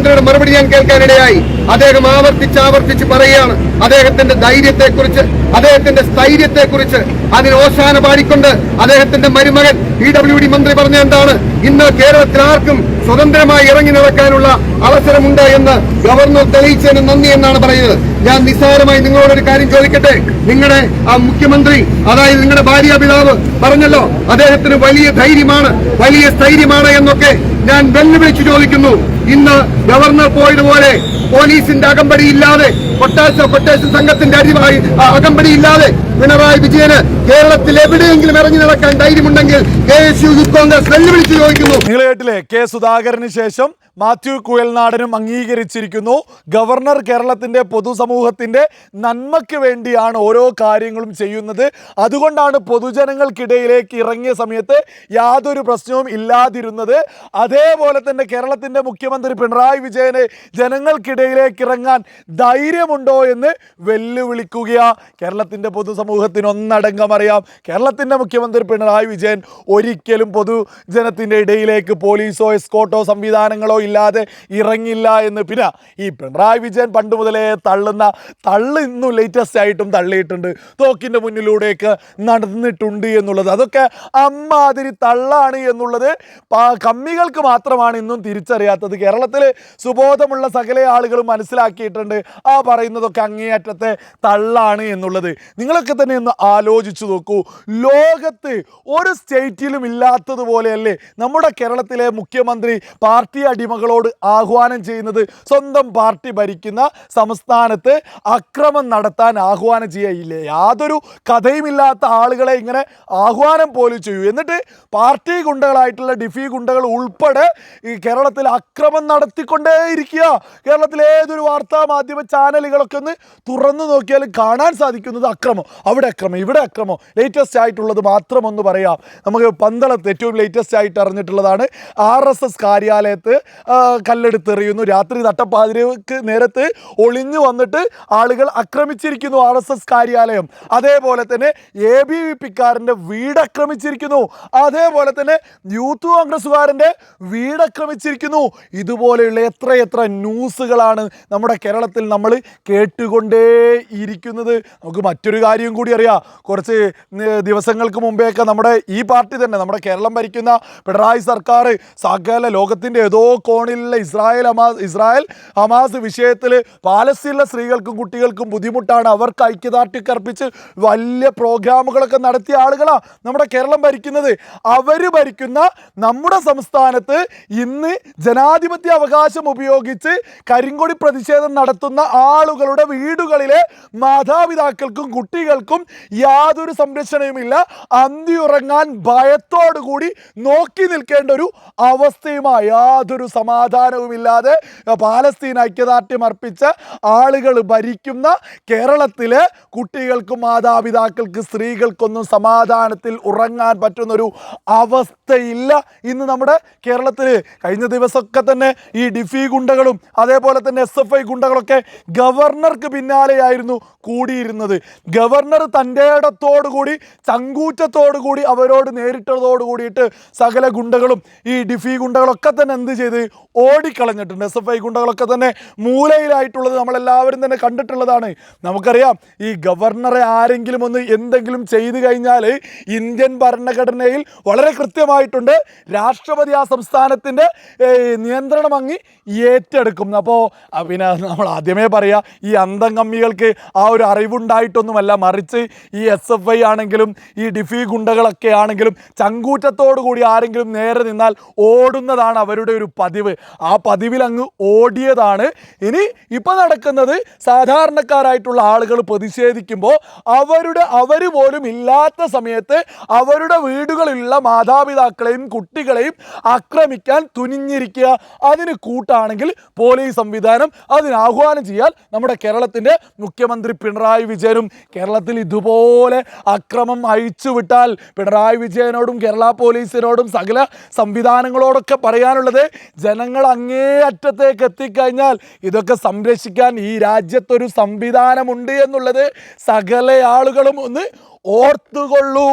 മുഖ്യമന്ത്രിയുടെ മറുപടി ഞാൻ കേൾക്കാനിടയായി. അദ്ദേഹം ആവർത്തിച്ച് ആവർത്തിച്ച് പറയുകയാണ്. അദ്ദേഹത്തിന്റെ ധൈര്യത്തെക്കുറിച്ച് അദ്ദേഹത്തിന്റെ സ്ഥൈര്യത്തെക്കുറിച്ച് അതിന് ഓശാന പാടിക്കൊണ്ട് അദ്ദേഹത്തിന്റെ മരുമകൻ ഇ ഡബ്ല്യു ഡി മന്ത്രി പറഞ്ഞ എന്താണ്? ഇന്ന് കേരളത്തിൽ ആർക്കും സ്വതന്ത്രമായി ഇറങ്ങി നടക്കാനുള്ള അവസരമുണ്ട് എന്ന് ഗവർണർ തെളിയിച്ചതിന് നന്ദി എന്നാണ് പറയുന്നത്. ഞാൻ നിസ്സാരമായി നിങ്ങളോട് ഒരു കാര്യം ചോദിക്കട്ടെ? നിങ്ങളുടെ ആ മുഖ്യമന്ത്രി അതായത് നിങ്ങളുടെ ഭാര്യ പിതാവ് പറഞ്ഞല്ലോ അദ്ദേഹത്തിന് വലിയ ധൈര്യമാണ് വലിയ സ്ഥൈര്യമാണ് എന്നൊക്കെ ഞാൻ വെല്ലുവിളിച്ചു ചോദിക്കുന്നു. ഇന്ന് ഗവർണർ പോയതുപോലെ പോലീസിന്റെ അകമ്പടി ഇല്ലാതെ കൊട്ടാശ കൊട്ടേഷൻ സംഘത്തിന്റെ അടിവായി അകമ്പടി ഇല്ലാതെ പിണറായി വിജയന് കേരളത്തിൽ എവിടെയെങ്കിലും ഇറങ്ങി നടക്കാൻ ധൈര്യമുണ്ടെങ്കിൽ കെ എസ് യു കോൺഗ്രസ് വെല്ലുവിളിച്ചു ചോദിക്കുന്നു. നിങ്ങൾ കേട്ടില്ലേ? കെ സുധാകരന് ശേഷം മാത്യു കുയൽനാടനും അംഗീകരിച്ചിരിക്കുന്നു. ഗവർണർ കേരളത്തിന്റെ പൊതുസമൂഹത്തിന്റെ നന്മയ്ക്ക് വേണ്ടിയാണ് ഓരോ കാര്യങ്ങളും ചെയ്യുന്നത്. അതുകൊണ്ടാണ് പൊതുജനങ്ങൾക്കിടയിലേക്ക് ഇറങ്ങിയ സമയത്ത് യാതൊരു പ്രശ്നവും ഇല്ലാതിരുന്നത്. അതേപോലെ തന്നെ കേരളത്തിന്റെ മുഖ്യമന്ത്രി പിണറായി വിജയന് ജനങ്ങൾക്കിടയിലേക്ക് ഇറങ്ങാൻ ധൈര്യമുണ്ടോ എന്ന് വെല്ലുവിളിക്കുകയാണ് കേരളത്തിന്റെ പൊതുസമൂഹത്തിന് ഒന്നടങ്കം അറിയാം. കേരളത്തിന്റെ മുഖ്യമന്ത്രി പിണറായി വിജയൻ ഒരിക്കലും പൊതുജനത്തിന്റെ ഇടയിലേക്ക് പോലീസോ എസ്കോട്ടോ സംവിധാനങ്ങളോ ഇല്ലാതെ ഇറങ്ങില്ല എന്ന്. പിന്നെ ഈ പിണറായി വിജയൻ പണ്ട് മുതലേ തള്ളുന്ന തള്ള് ഇന്നും ലേറ്റസ്റ്റ് ആയിട്ടും തള്ളിയിട്ടുണ്ട്. തോക്കിന്റെ മുന്നിലൂടെയൊക്കെ നടന്നിട്ടുണ്ട് എന്നുള്ളത്. അതൊക്കെ അമ്മാതിരി തള്ളാണ് എന്നുള്ളത് കമ്മികൾക്ക് മാത്രമാണ് ഇന്നും തിരിച്ചറിയാത്തത്. കേരളത്തിൽ സുബോധമുള്ള സകല ആളുകളും മനസ്സിലാക്കിയിട്ടുണ്ട്. ആ പറയുന്നതൊക്കെ അങ്ങേയറ്റത്തെ തള്ളാണ് എന്നുള്ളത്. നിങ്ങളൊക്കെ തന്നെ ഒന്ന് ആലോചിച്ചു നോക്കൂ. ലോകത്ത് ഒരു സ്റ്റേറ്റിലും ഇല്ലാത്തതുപോലെയല്ലേ നമ്മുടെ കേരളത്തിലെ മുഖ്യമന്ത്രി പാർട്ടി അടിമകളോട് ആഹ്വാനം ചെയ്യുന്നത് സ്വന്തം പാർട്ടി ഭരിക്കുന്ന സംസ്ഥാനത്ത് അക്രമം നടത്താൻ ആഹ്വാനം ചെയ്യയില്ലേ? യാതൊരു കഥയുമില്ലാത്ത ആളുകളെ ഇങ്ങനെ ആഹ്വാനം പോലും ചെയ്യൂ. എന്നിട്ട് പാർട്ടി ഗുണ്ടകളായിട്ടുള്ള ഡിഫി ഗുണ്ടകൾ ഉൾപ്പെടെ ഈ കേരളത്തിൽ അക്രമം നടത്തിക്കൊണ്ടേയിരിക്കുക. കേരളത്തിലെ ഏതൊരു വാർത്താ മാധ്യമ ചാനലുകളൊക്കെ ഒന്ന് തുറന്നു നോക്കിയാൽ കാണാൻ സാധിക്കുന്നത് അക്രമം. അവിടെ അക്രമം ഇവിടെ അക്രമം. ലേറ്റസ്റ്റ് ആയിട്ടുള്ളത് മാത്രം ഒന്ന് പറയാം. നമുക്ക് പന്തളത്ത് ഏറ്റവും ലേറ്റസ്റ്റ് ആയിട്ട് അറിഞ്ഞിട്ടുള്ളതാണ് ആർ എസ് എസ് കാര്യാലയത്ത് കല്ലെടുത്തെറിയുന്നു രാത്രി നട്ടപ്പാതിരക്ക് നേരത്ത് ഒളിഞ്ഞു വന്നിട്ട് ആളുകൾ ആക്രമിച്ചിരിക്കുന്നു ആർ എസ് എസ് കാര്യാലയം. അതേപോലെ തന്നെ എ ബി വി പിക്കാരന്റെ വീട് ആക്രമിച്ചിരിക്കുന്നു. അതേപോലെ തന്നെ യൂത്ത് കോൺഗ്രസ്സുകാരന്റെ വീട് ആക്രമിച്ചിരിക്കുന്നു. ഇതുപോലെയുള്ള എത്രയെത്ര എത്ര ന്യൂസുകളാണ് നമ്മുടെ കേരളത്തിൽ നമ്മൾ കേട്ടുകൊണ്ടേ ഇരിക്കുന്നത്. നമുക്ക് മറ്റൊരു കാര്യം കൂടി അറിയാം. കുറച്ച് ദിവസങ്ങൾക്ക് മുമ്പേയൊക്കെ നമ്മുടെ ഈ പാർട്ടി തന്നെ നമ്മുടെ കേരളം ഭരിക്കുന്ന പിണറായി സർക്കാർ സകല ലോകത്തിന്റെ ഏതോ കോണിലുള്ള ഇസ്രായേൽ ഹമാസ് ഇസ്രായേൽ ഹമാസ് വിഷയത്തിൽ പാലസ്തീനിലെ സ്ത്രീകൾക്കും കുട്ടികൾക്കും ബുദ്ധിമുട്ടാണ്. അവർക്ക് ഐക്യദാർഢ്യം കർപ്പിച്ച് വലിയ പ്രോഗ്രാമുകളൊക്കെ നടത്തിയ ആളുകളാണ് നമ്മുടെ കേരളം ഭരിക്കുന്നത്. അവർ ഭരിക്കുന്ന നമ്മുടെ സംസ്ഥാനത്ത് ഇന്ന് ജനാധിപത്യ അവകാശം ഉപയോഗിച്ച് കരിങ്കൊടി പ്രതിഷേധം നടത്തുന്ന ആളുകളുടെ വീടുകളിലെ മാതാപിതാക്കൾക്കും കുട്ടികൾക്കും യാതൊരു സംരക്ഷണയുമില്ല. അന്തിയുറങ്ങാൻ ഭയത്തോടുകൂടി നോക്കി നിൽക്കേണ്ട ഒരു അവസ്ഥയുമായി യാതൊരു സമാധാനവുമില്ലാതെ പാലസ്തീൻ ഐക്യദാർഢ്യം അർപ്പിച്ച ആളുകൾ ഭരിക്കുന്ന കേരളത്തിലെ കുട്ടികൾക്കും മാതാപിതാക്കൾക്ക് സ്ത്രീകൾക്കൊന്നും സമാധാനത്തിൽ ഉറങ്ങാൻ പറ്റുന്നൊരു അവസ്ഥയില്ല. ഇന്ന് നമ്മുടെ കേരളത്തിൽ കഴിഞ്ഞ ദിവസമൊക്കെ തന്നെ ഈ ഡിഫി ഗുണ്ടകളും അതേപോലെ തന്നെ എസ് എഫ് ഐ ഗുണ്ടകളൊക്കെ ഗവർണർക്ക് പിന്നാലെയായിരുന്നു കൂടിയിരുന്നത്. ഗവർണർ തന്റെ ഇടത്തോടുകൂടി ചങ്കൂറ്റത്തോടുകൂടി അവരോട് നേരിട്ടതോട് കൂടിയിട്ട് സകല ഗുണ്ടകളും ഈ ഡിഫി ഗുണ്ടകളൊക്കെ തന്നെ എന്ത് ചെയ്ത്? ഓടിക്കളഞ്ഞിട്ടുണ്ട്. എസ് എഫ് ഐ ഗുണ്ടകളൊക്കെ തന്നെ മൂലയിലായിട്ടുള്ളത് നമ്മളെല്ലാവരും തന്നെ കണ്ടിട്ടുള്ളതാണ്. നമുക്കറിയാം ഈ ഗവർണറെ ആരെങ്കിലും ഒന്ന് എന്തെങ്കിലും ചെയ്തു കഴിഞ്ഞാൽ ഇന്ത്യൻ ഭരണഘടനയിൽ വളരെ കൃത്യമായിട്ടുണ്ട്. രാഷ്ട്രപതി ആ സംസ്ഥാനത്തിന്റെ നിയന്ത്രണം അങ്ങി ഏറ്റെടുക്കും. അപ്പോൾ പിന്നെ നമ്മൾ ആദ്യമേ പറയാം ഈ അന്തം കമ്മികൾക്ക് ആ ഒരു അറിവുണ്ടായിട്ടൊന്നുമല്ല. മറിച്ച് ഈ എസ് എഫ് ഐ ആണെങ്കിലും ഈ ഡിഫി ഗുണ്ടകളൊക്കെ ആണെങ്കിലും ചങ്കൂറ്റത്തോടു കൂടി ആരെങ്കിലും നേരെ നിന്നാൽ ഓടുന്നതാണ് അവരുടെ ഒരു പതിവ്. ആ പതിവിൽ അങ്ങ് ഓടിയതാണ്. ഇനി ഇപ്പം നടക്കുന്നത് സാധാരണക്കാരായിട്ടുള്ള ആളുകൾ പ്രതിഷേധിക്കുമ്പോൾ അവരുടെ അവർ പോലും ഇല്ലാത്ത സമയത്ത് അവരുടെ വീടുകളിലുള്ള മാതാപിതാക്കളെയും കുട്ടികളെയും ആക്രമിക്കാൻ തുനിഞ്ഞിരിക്കുക. അതിന് കൂട്ടാണെങ്കിൽ പോലീസ് സംവിധാനം അതിന് ആഹ്വാനം ചെയ്യാൻ നമ്മുടെ കേരളത്തിന്റെ മുഖ്യമന്ത്രി പിണറായി വിജയനും കേരളത്തിൽ ഇതുപോലെ അക്രമം അഴിച്ചുവിട്ടാൽ പിണറായി വിജയനോടും കേരള പോലീസിനോടും സകല സംവിധാനങ്ങളോടൊക്കെ പറയാനുള്ളത് ജനങ്ങൾ അങ്ങേ അറ്റത്തേക്ക് എത്തിക്കഴിഞ്ഞാൽ ഇതൊക്കെ സംരക്ഷിക്കാൻ ഈ രാജ്യത്തൊരു സംവിധാനമുണ്ട് എന്നുള്ളത് സകല ആളുകളും ഒന്ന് ഓർത്തുകൊള്ളൂ.